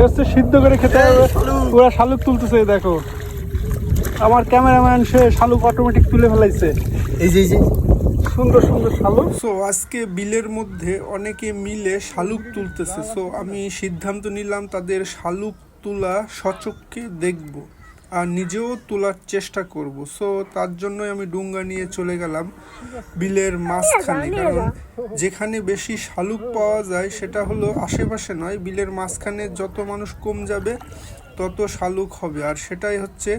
হচ্ছে সিদ্ধ করে খেতে হবে। ওরা শালুক তুলতেছে দেখো। আমার ক্যামেরাম্যান সে শালুক অটোমেটিক তুলে ফেলাইছে। এই যে এই যে। সুন্দর সুন্দর শালুক সো আজকে বিলের মধ্যে অনেকে মিলে শালুক তুলতেছে। সো আমি সিদ্ধান্ত নিলাম তাদের শালুক তোলা সচককে দেখব। আর নিজেও তোলার চেষ্টা করব। সো তার জন্যই আমি ডুঙ্গা নিয়ে চলে গেলাম বিলের মাঝখানে। কারণ যেখানে বেশি শালুক পাওয়া যায় সেটা হলো আশেপাশে নয় বিলের মাঝখানে যত মানুষ কম যাবে তত শালুক হবে। আর সেটাই হচ্ছে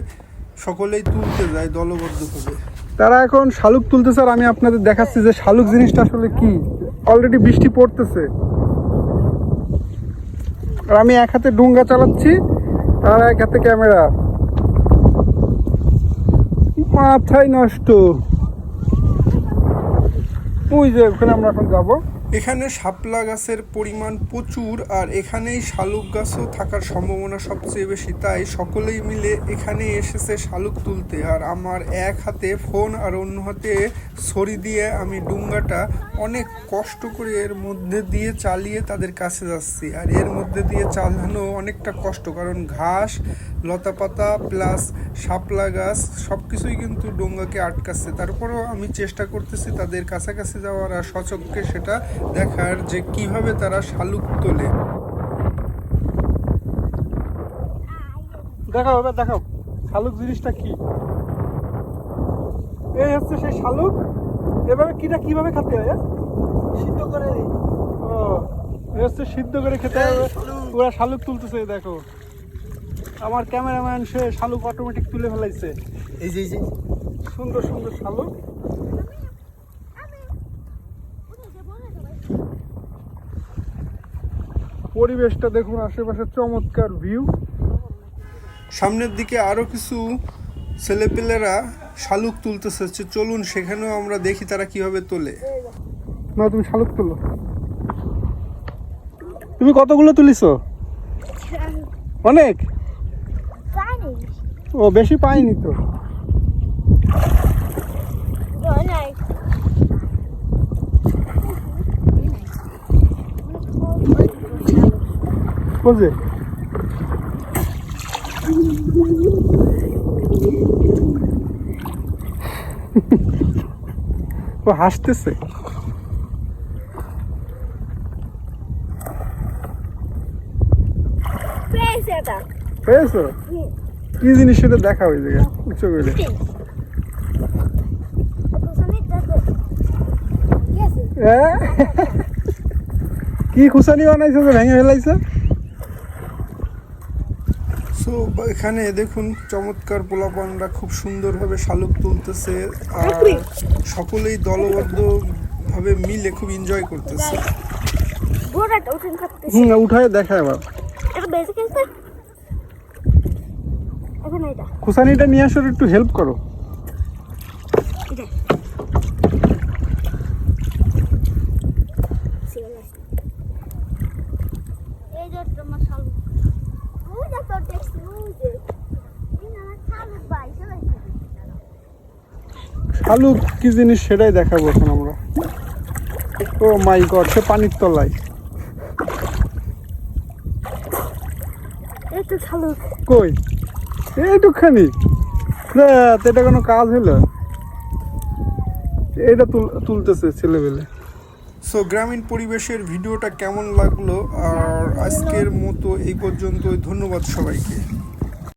সকলেই তুলতে যায় দলবদ্ধভাবে। তারা এখন শালুক তুলতেছে আর আমি আপনাদের দেখাচ্ছি যে শালুক জিনিসটা আসলে কি। অলরেডি বৃষ্টি পড়তেছে। আর আমি এক হাতে ডুঙ্গা চালাচ্ছি আর এক হাতে ক্যামেরা। মাথায় নষ্ট। ওই যে ওখানে আমরা এখন যাব। এখানে শাপলা গাছের পরিমাণ প্রচুর আর এখানেই শালুক গাছও থাকার সম্ভাবনা সবচেয়ে বেশি। তাই সকলেই মিলে এখানে এসেছে শালুক তুলতে। আর আমার এক হাতে ফোন আর অন্য হাতে ছড়ি দিয়ে আমি ডুঙ্গাটা অনেক কষ্ট করে এর মধ্যে দিয়ে চালিয়ে তাদের কাছে যাচ্ছি। আর এর মধ্যে দিয়ে চালানো অনেকটা কষ্ট, কারণ ঘাস লতাপাতা প্লাস শাপলা গাছ সব কিছুই কিন্তু ডোঙ্গাকে আটকাচ্ছে। তারপরেও আমি চেষ্টা করতেছি তাদের কাছাকাছি যাওয়ার আর সচক্ষে সেটা দেখার যে কীভাবে তারা শালুক তোলে। দেখাও এবার দেখাও শালুক জিনিসটা কি? এই হচ্ছে সেই শালুক। এভাবে কিটা কীভাবে খেতে হয় সিদ্ধ করে ও এই হচ্ছে সিদ্ধ করে খেতে হবে। ওরা শালুক তুলতেছে দেখো। আমার ক্যামেরাম্যান, সে শালুক অটোমেটিক তুলে ফেলাইছে। এই যে এই যে, সুন্দর সুন্দর শালুক। পরিবেশটা দেখুন, আশেপাশে চমৎকার ভিউ সামনের দিকে আরও কিছু ছেলেপেলেরা শালুক তুলতেছে। চলুন, সেখানেও আমরা দেখি তারা কীভাবে তোলে। না, তুমি শালুক তোলো। তুমি কতগুলো তুলিছো? অনেক. ও বেশি পাইনি তো. ও হাসতেছে। পেয়েছ কি জিনিস সেটা দেখা ওই জায়গায়? উচ্চ করে। হ্যাঁ? কি খুসানি বানাইছো যে ভেঙে ফেলাইছে? সো এখানে দেখুন চমৎকার পোলাপানরা খুব সুন্দরভাবে শালুক তুলতেছে আর সকলেই দলবদ্ধভাবে মিলে খুব এনজয় করতেছে। হুম উঠায় দেখা এবার এটা বেঁচে গেছে এখন এটা। খুসানিটা নিয়ে আসার একটু হেল্প করো। শালুক কি জিনিস সেটাই দেখাবো এখন আমরা। ও মাই গড সে পানির তলায়। কই? এইটুকখানি। এটা কোনো কাজ হলো? এটা তুল- তুলতেছে ছেলেবেলে। সো গ্রামীণ পরিবেশের ভিডিওটা কেমন লাগল? আর আজকের মতো এই পর্যন্ত ধন্যবাদ সবাইকে।